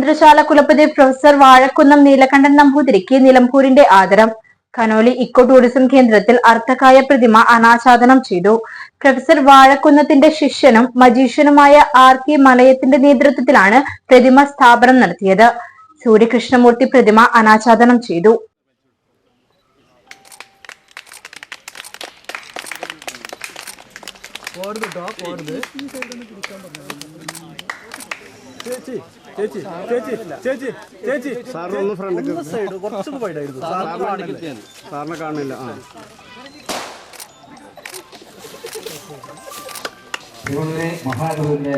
Indrashala കുലപതി professor Vazhakkunnam Neelakantan നമ്പൂതിരിക്ക് നിലമ്പൂരിന്റെ ആദരം. കനോലി ഇക്കോ ടൂറിസം കേന്ദ്രത്തിൽ അർത്ഥകായ പ്രതിമ അനാച്ഛാദനം ചെയ്തു. പ്രൊഫസർ വാഴക്കുന്നത്തിന്റെ ശിഷ്യനും മജീഷ്യനുമായ ആർ കെ മലയത്തിന്റെ നേതൃത്വത്തിലാണ് പ്രതിമ സ്ഥാപനം നടത്തിയത്. സൂര്യകൃഷ്ണമൂർത്തി പ്രതിമ അനാച്ഛാദനം ചെയ്തു. ചേച്ചി ചേച്ചി ചേച്ചി ചേച്ചി ചേച്ചി. സാറിനൊന്ന് ഫ്രണ്ട് സൈഡ് കുറച്ചൊന്ന് പോയിട്ടായിരുന്നു സാറിനെ കാണില്ല ആ. മഹാഗുരുവിന്റെ.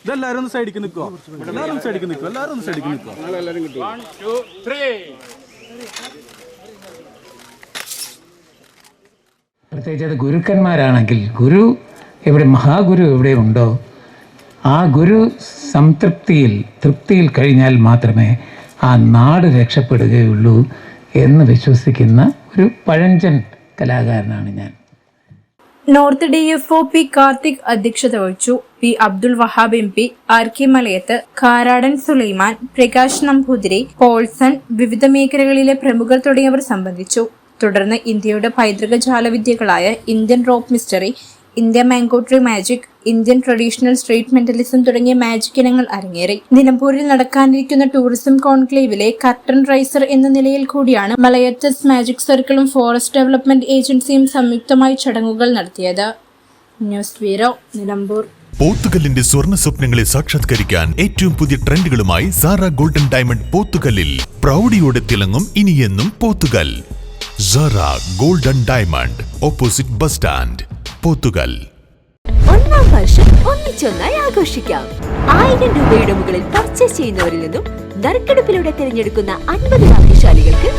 ഇതെല്ലാരും ഒന്ന് സൈഡിക്ക് നിൽക്കോ എല്ലാരും ഒന്ന് സൈഡിക്ക് നിൽക്കോ എല്ലാരും ഒന്ന് സൈഡിക്ക് നിൽക്കോ എല്ലാവരും കിട്ടും പ്രത്യേകിച്ച് അത് ഗുരുക്കന്മാരാണെങ്കിൽ ഗുരു എവിടെ മഹാഗുരു എവിടെ ഉണ്ടോ ആ ഗുരു സംതൃപ്തിയിൽ തൃപ്തിയിൽ കഴിഞ്ഞാൽ മാത്രമേ ആ നാട് രക്ഷപ്പെടുകയുള്ളൂ എന്ന് വിശ്വസിക്കുന്ന ഒരു പഴഞ്ചൻ കലാകാരനാണ് ഞാൻ. North D F O P Karthik അധ്യക്ഷത വഹിച്ചു P Abdul Wahab M P R K Malayath Karadan Sulaiman Prakash Namboothiri Paulson വിവിധ മേഖലകളിലെ പ്രമുഖർ തുടങ്ങിയവർ സംബന്ധിച്ചു. തുടർന്ന് ഇന്ത്യയുടെ പൈതൃക ജാലവിദ്യകളായ Indian rope mystery India mango tree magic Indian traditional street mentalism തുടങ്ങിയ മാജിക് ഇനങ്ങൾ അരങ്ങേറി. നിലമ്പൂരിൽ നടക്കാനിരിക്കുന്ന ടൂറിസം കോൺക്ലേവിലെ കർട്ടൻ റൈസർ എന്ന നിലയിൽ കൂടിയാണ് മലയറ്റസ് മാജിക് സർക്കിളും ഫോറസ്റ്റ് ഡെവലപ്മെന്റ് ഏജൻസിയും സംയുക്തമായി ചടങ്ങുകൾ നടത്തിയത്. News bureau Nilambur. പോത്തുകല്ലിന്റെ സ്വർണ സ്വപ്നങ്ങളെ സാക്ഷാത്കരിക്കാൻ ഏറ്റവും പുതിയ ട്രെൻഡുകളുമായി സാറ ഗോൾഡൻ ഡയമണ്ട് പോത്തുകല്ലിൽ പ്രൗഢിയോടെ തിളങ്ങും ഇനിയെന്നും Pothukal. Sara golden diamond opposite bus stand Pothukal ഒന്നാം വർഷം ഒന്നിച്ചൊന്നായി ആഘോഷിക്കാം. ആയിരം രൂപയുടെ മുകളിൽ പർച്ചേസ് ചെയ്യുന്നവരിൽ നിന്നും നറുക്കെടുപ്പിലൂടെ തിരഞ്ഞെടുക്കുന്ന അൻപത് ഭാഗ്യശാലികൾക്ക്